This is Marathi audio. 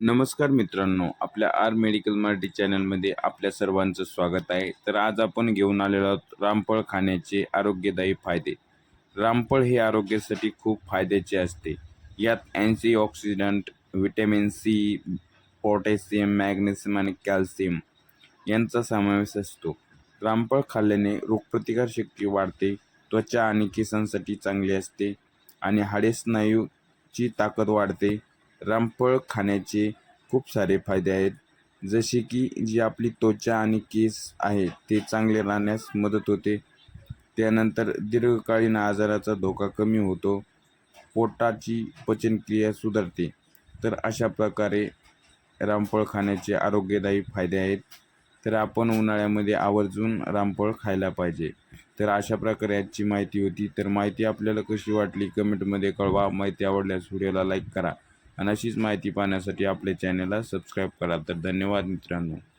नमस्कार मित्रांनो आपल्या आर मेडिकल मराठी चॅनलमध्ये आपल्या सर्वांचं स्वागत आहे. तर आज आपण घेऊन आलेलो आहोत रामफळ खाण्याचे आरोग्यदायी फायदे. रामफळ हे आरोग्यासाठी खूप फायद्याचे असते. यात antioxidant vitamin C potassium magnesium आणि कॅल्शियम यांचा समावेश असतो. रामफळ खाल्ल्याने रोगप्रतिकारशक्ती वाढते त्वचा आणि केसांसाठी चांगली असते आणि हाडे स्नायूची ताकद वाढते रामफळ खाण्याचे खूप सारे फायदे आहेत. जसे की जी आपली त्वचा आणि केस आहे ते चांगले राहण्यास मदत होते. त्यानंतर दीर्घकालीन आजाराचा धोका कमी होतो. पोटाची पचनक्रिया सुधारते. तर अशा प्रकारे रामफळ खाण्याचे आरोग्यदायी फायदे आहेत. तर आपण उन्हाळ्यामध्ये आवर्जून रामफळ खायला पाहिजे. तर अशा प्रकारे आजची माहिती होती. तर माहिती आपल्याला कशी वाटली? कमेंटमध्ये कळवा. माहिती आवडल्यास व्हिडिओला लाईक करा. आणि अशीच माहिती पाहण्यासाठी आपल्या चॅनलला सबस्क्राईब करा. तर धन्यवाद मित्रांनो.